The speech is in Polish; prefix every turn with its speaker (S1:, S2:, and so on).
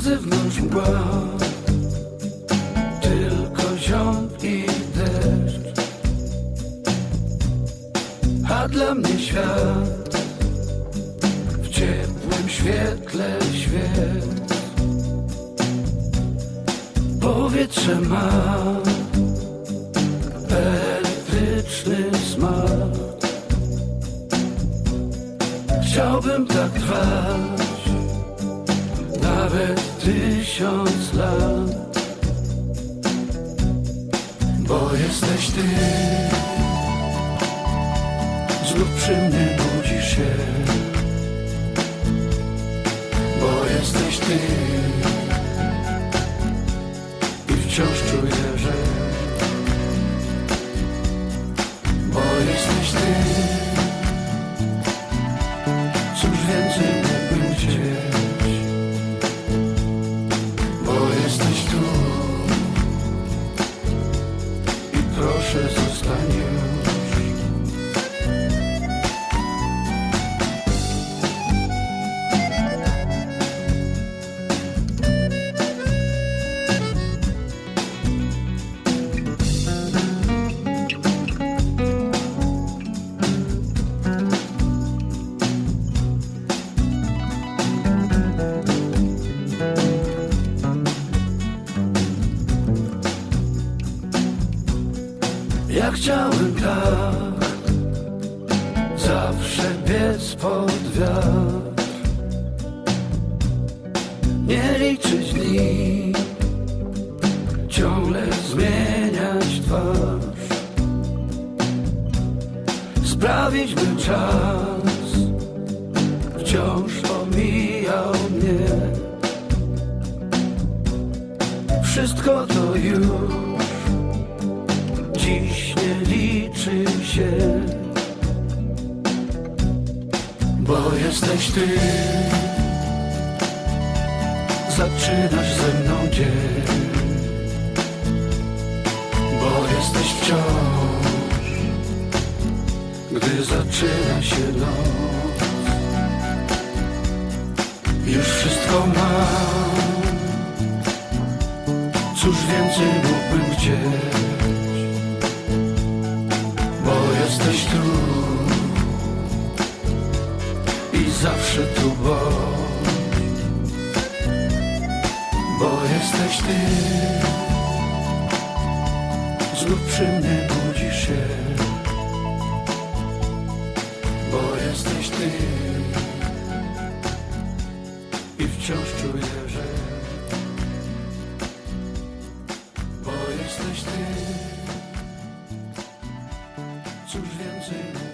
S1: zewnątrz mgła Tylko ziąb i deszcz. A dla mnie świat W ciepłym świetle świec. Powietrze ma Elektryczny smak. Chciałbym tak trwać nawet tysiąc lat, bo jesteś ty. Znów przy mnie budzisz się, bo jesteś ty. I wciąż czuję, że, bo jesteś ty. Ja chciałem tak. Zawsze biec pod wiatr, nie liczyć dni, ciągle zmieniać twarz, sprawić by czas wciąż omijał mnie. Wszystko to już dziś nie liczy się, bo jesteś ty. Zaczynasz ze mną dzień, bo jesteś wciąż, gdy zaczyna się noc. Już wszystko mam, cóż więcej mógłbym zawsze tu bądź, bo jesteś ty. Znów przy mnie budzisz się, bo jesteś ty i wciąż czuję, że bo jesteś ty. Cóż więcej